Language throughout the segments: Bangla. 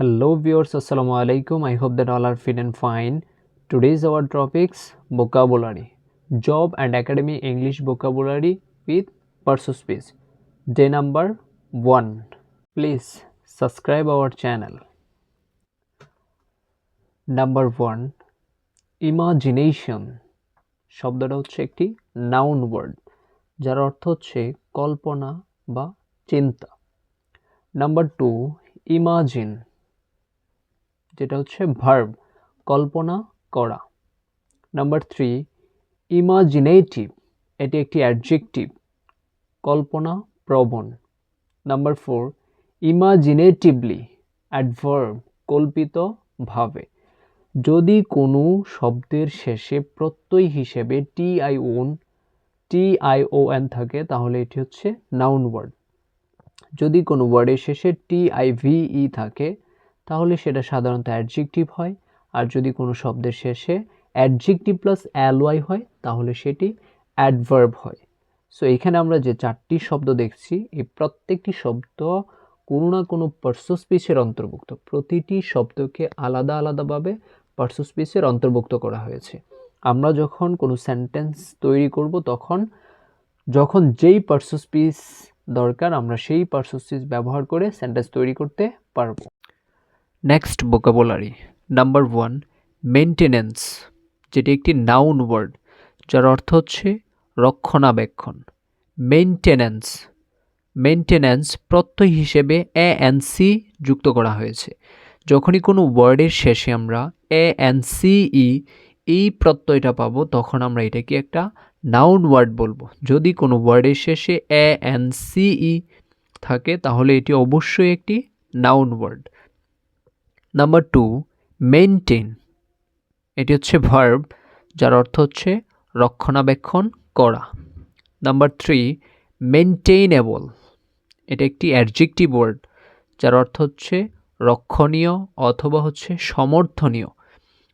Hello viewers, Assalamu alaikum. I hope that all are fit and fine. Today's our topics vocabulary, job and academy English vocabulary with Speech. Day number one. Please subscribe our channel. Number one imagination শব্দটা হচ্ছে একটি নাউন ওয়ার্ড যার অর্থ হচ্ছে কল্পনা বা চিন্তা নাম্বার যেটা হচ্ছে ভার্ব কল্পনা করা। নাম্বার থ্রি ইমাজিনেটিভ এটি একটি অ্যাডজেক্টিভ কল্পনা প্রবণ। নাম্বার ফোর ইমাজিনেটিভলি অ্যাডভার্ব কল্পিতভাবে যদি কোনো শব্দের শেষে প্রত্যয় হিসেবে T I O N T I O N থাকে, তাহলে এটি হচ্ছে নাউন ওয়ার্ড যদি কোনো ওয়ার্ডের শেষে টি আই ভি ই থাকে তাহলে সেটা সাধারণত অ্যাডজেক্টিভ হয়। আর যদি কোনো শব্দের শেষে অ্যাডজেক্টিভ প্লাস অ্যালওয়াই হয়, তাহলে সেটি অ্যাডভার্ব হয়। সো এখানে আমরা যে চারটি শব্দ দেখছি, এই প্রত্যেকটি শব্দ কোনো না কোনো পার্সোস্পিচের অন্তর্ভুক্ত। প্রতিটি শব্দকে আলাদা আলাদাভাবে পার্সোস্পিচের অন্তর্ভুক্ত করা হয়েছে। আমরা যখন কোনো সেন্টেন্স তৈরি করব, তখন যখন যেই পার্সোস্পিচ দরকার, আমরা সেই পার্সোস্পিচ ব্যবহার করে সেন্টেন্স তৈরি করতে পারব। Next vocabulary number one maintenance যেটি একটি নাউন ওয়ার্ড যার অর্থ হচ্ছে রক্ষণাবেক্ষণ। মেনটেনেন্স মেনটেন্যান্স প্রত্যয় হিসেবে এ এন সি যুক্ত করা হয়েছে। যখনই কোনো ওয়ার্ডের শেষে আমরা এ এন সি ই এই প্রত্যয়টা পাবো, তখন আমরা এটাকে একটা নাউন ওয়ার্ড বলব। যদি কোনো ওয়ার্ডের শেষে এ এন সি ই থাকে, তাহলে এটি অবশ্যই একটি noun word number two maintain এটি হচ্ছে ভার্ব যার অর্থ হচ্ছে রক্ষণাবেক্ষণ করা। নাম্বার থ্রি মেনটেইনেবল এটা একটি অ্যাডজেক্টিভ ওয়ার্ড যার অর্থ হচ্ছে রক্ষণীয় অথবা হচ্ছে সমর্থনীয়।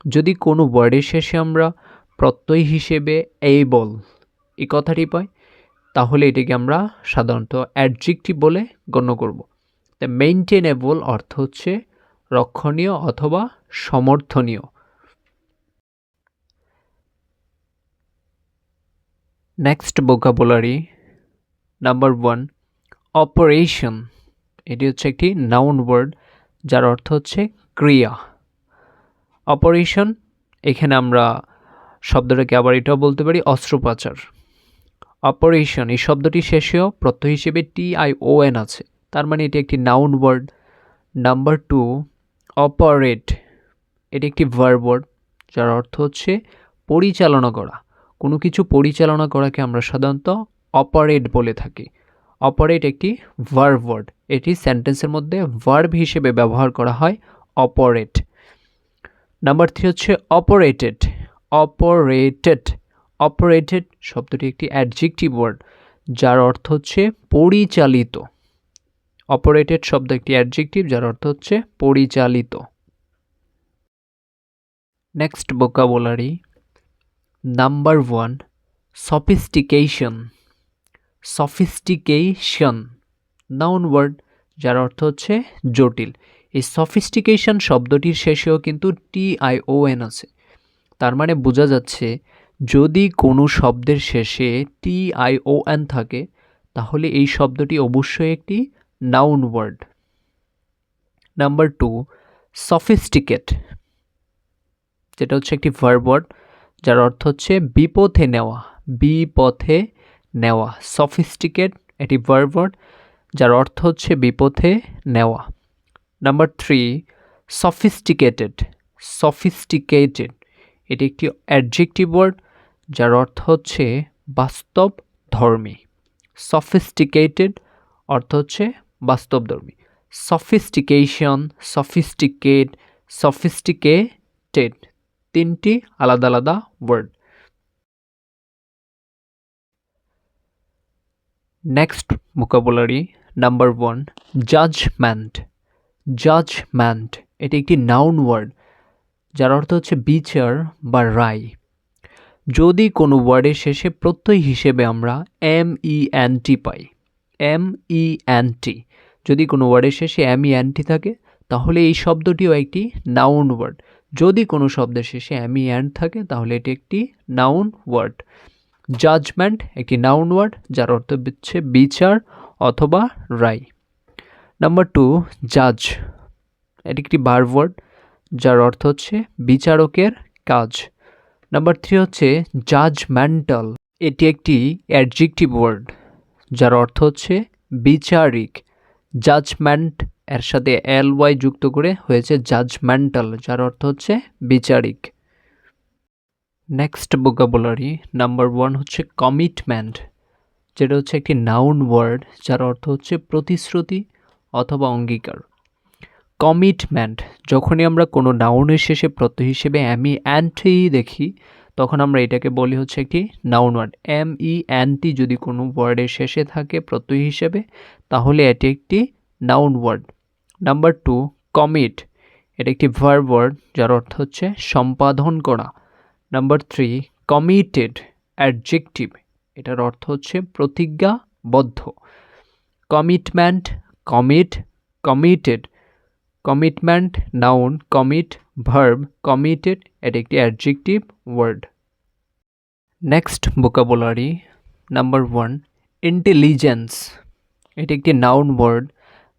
যদি কোনো ওয়ার্ডের শেষে আমরা প্রত্যয় হিসেবে এইবল এই কথাটি পাই, তাহলে এটাকে আমরা সাধারণত অ্যাডজেক্টিভ বলে গণ্য করব। তা মেনটেনেবল অর্থ হচ্ছে রক্ষণীয় অথবা সমর্থনীয়। Next vocabulary number one operation এটি হচ্ছে একটি নাউন ওয়ার্ড যার অর্থ হচ্ছে ক্রিয়া। অপারেশন এখানে আমরা শব্দটাকে আবার এটাও বলতে পারি অস্ত্রোপচার। অপারেশন এই শব্দটি শেষেও প্রত্যয় হিসেবে টি আই ও এন আছে। তার মানে এটি একটি noun word number two operate এটি একটি ভার্ব ওয়ার্ড যার অর্থ হচ্ছে পরিচালনা করা। কোনো কিছু পরিচালনা করাকে আমরা সাধারণত অপারেট বলে থাকি। অপারেট একটি ভার্ব ওয়ার্ড এটি সেন্টেন্সের মধ্যে ভার্ব হিসেবে ব্যবহার করা হয় অপারেট নাম্বার থ্রি হচ্ছে অপারেটেড অপারেটেড অপারেটেড শব্দটি একটি অ্যাডজেক্টিভ ওয়ার্ড যার অর্থ হচ্ছে পরিচালিত। অপারেটেড শব্দ একটি অ্যাডজেক্টিভ যার অর্থ হচ্ছে পরিচালিত। Next vocabulary number one sophistication sophistication noun word যার অর্থ হচ্ছে জটিল। এই সফিস্টিকেশন শব্দটির শেষেও কিন্তু টি আই ও এন আছে। তার মানে বোঝা যাচ্ছে যদি কোনো শব্দের শেষে টি আই ও এন থাকে, তাহলে এই শব্দটি অবশ্যই একটি noun word number two sophisticate যেটা হচ্ছে একটি ভার্ব ওয়ার্ড যার অর্থ হচ্ছে বিপথে নেওয়া বিপথে নেওয়া। সফিস্টিকেট এটি ভার্ব ওয়ার্ড যার অর্থ হচ্ছে বিপথে নেওয়া। নাম্বার থ্রি সফিস্টিকেটেড সফিস্টিকেটেড এটি একটি অ্যাডজেক্টিভ ওয়ার্ড যার অর্থ হচ্ছে বাস্তব ধর্মী সফিস্টিকেটেড অর্থ হচ্ছে বাস্তবধর্মী। সফিস্টিকেশন সফিস্টিকেট সফিস্টিকেটেড তিনটি আলাদা আলাদা word next vocabulary number one judgement judgement এটি একটি নাউন ওয়ার্ড যার অর্থ হচ্ছে বিচার বা রায়। যদি কোনো ওয়ার্ডের শেষে প্রত্যয় হিসেবে আমরা এম ই এন টি পাই এম ই এন টি যদি কোনো ওয়ার্ডের শেষে ই এন থাকে, তাহলে এই শব্দটিও একটি নাউন ওয়ার্ড যদি কোনো শব্দের শেষে অ্যামি অ্যান্ড থাকে, তাহলে এটি একটি নাউন ওয়ার্ড জাজমেন্ট একটি নাউন ওয়ার্ড যার অর্থ হচ্ছে বিচার অথবা রায়। নাম্বার টু জাজ এটি একটি বার ওয়ার্ড যার অর্থ হচ্ছে বিচারকের কাজ। নাম্বার থ্রি হচ্ছে জাজমেন্টাল এটি একটি অ্যাডজেক্টিভ ওয়ার্ড যার অর্থ হচ্ছে বিচারিক। জাজমেন্ট এর সাথে এল ওয়াই যুক্ত করে হয়েছে জাজমেন্টাল যার অর্থ হচ্ছে বিচারিক। নেক্সট ভোকাবুলারি নাম্বার ওয়ান হচ্ছে কমিটমেন্ট যেটা হচ্ছে একটি নাউন ওয়ার্ড যার অর্থ হচ্ছে প্রতিশ্রুতি অথবা অঙ্গীকার। কমিটমেন্ট যখনই আমরা কোনো নাউনের শেষে প্রত্যয় হিসেবে অ্যামি অ্যান্টি দেখি তখন আমরা এটাকে বলি হচ্ছে একটি noun word M E N T যদি কোনো ওয়ার্ডের শেষে থাকে প্রত্যয় হিসেবে, তাহলে এটি একটি noun word number two commit এটা একটি ভার ওয়ার্ড যার অর্থ হচ্ছে সম্পাদন করা. নাম্বার থ্রি কমিটেড অ্যাডজেক্টিভ এটার অর্থ হচ্ছে প্রতিজ্ঞাবদ্ধ. Commitment commit committed commitment noun commit verb committed এটা একটি adjective word next vocabulary number one intelligence এটি একটি নাউন ওয়ার্ড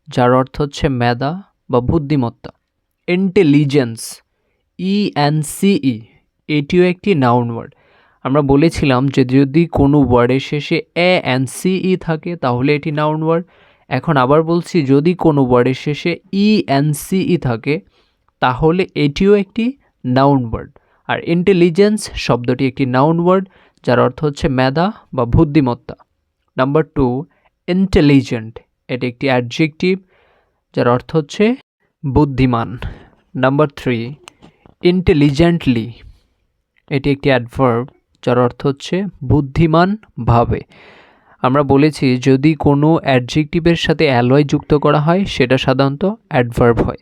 যার অর্থ হচ্ছে মেধা বা বুদ্ধিমত্তা। ইন্টেলিজেন্স ই এন সিই এটিও একটি নাউন ওয়ার্ড আমরা বলেছিলাম যে যদি কোনো ওয়ার্ডের শেষে এ এন সিই থাকে, তাহলে এটি নাউন ওয়ার্ড এখন আবার বলছি, যদি কোনো ওয়ার্ডের শেষে ই এন সিই থাকে তাহলে এটিও একটি নাউন ওয়ার্ড আর ইন্টেলিজেন্স শব্দটি একটি নাউন ওয়ার্ড যার অর্থ হচ্ছে মেধা বা বুদ্ধিমত্তা। নাম্বার টু ইন্টেলিজেন্ট এটি একটি অ্যাডজেক্টিভ যার অর্থ হচ্ছে বুদ্ধিমান। নাম্বার থ্রি ইন্টেলিজেন্টলি এটি একটি অ্যাডভার্ব যার অর্থ হচ্ছে বুদ্ধিমান ভাবে। আমরা বলেছি যদি কোনো অ্যাডজেক্টিভের সাথে অ্যালয় যুক্ত করা হয়, সেটা সাধারণত অ্যাডভার্ব হয়।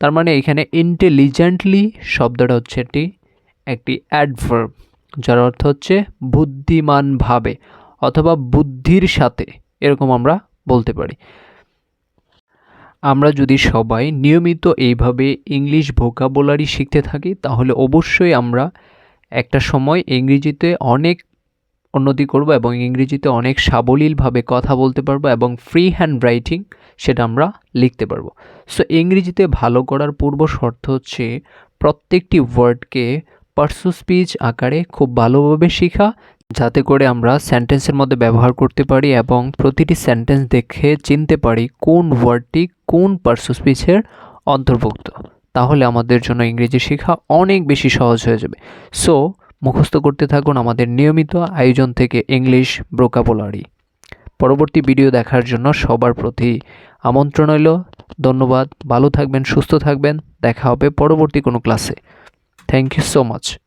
তার মানে এখানে ইন্টেলিজেন্টলি শব্দটা হচ্ছে একটি একটি অ্যাডভার্ব যার অর্থ হচ্ছে বুদ্ধিমানভাবে অথবা বুদ্ধির সাথে, এরকম আমরা বলতে পারি। আমরা যদি সবাই নিয়মিত এইভাবে ইংলিশ ভোকাবুলারি শিখতে থাকি, তাহলে অবশ্যই আমরা একটা সময় ইংরেজিতে অনেক উন্নতি করব এবং ইংরেজিতে অনেক সাবলীলভাবে কথা বলতে পারব এবং ফ্রি হ্যান্ড রাইটিং সেটা আমরা লিখতে পারব। সো ইংরেজিতে ভালো করার পূর্ব শর্ত হচ্ছে প্রত্যেকটি ওয়ার্ডকে পার্সো স্পিচ আকারে খুব ভালোভাবে শেখা, যাতে করে আমরা সেন্টেন্সের মধ্যে ব্যবহার করতে পারি এবং প্রতিটি সেন্টেন্স দেখে চিনতে পারি কোন ওয়ার্ডটি কোন পার্সো স্পিচের অন্তর্ভুক্ত। তাহলে আমাদের জন্য ইংরেজি শেখা অনেক বেশি সহজ হয়ে যাবে। সো মুখস্থ করতে থাকুন আমাদের নিয়মিত আয়োজন থেকে ইংলিশ ব্রোকাবোলারি পরবর্তী ভিডিও দেখার জন্য সবার প্রতি আমন্ত্রণ রইল। ধন্যবাদ। ভালো থাকবেন, সুস্থ থাকবেন। দেখা হবে পরবর্তী কোনো ক্লাসে। Thank you so much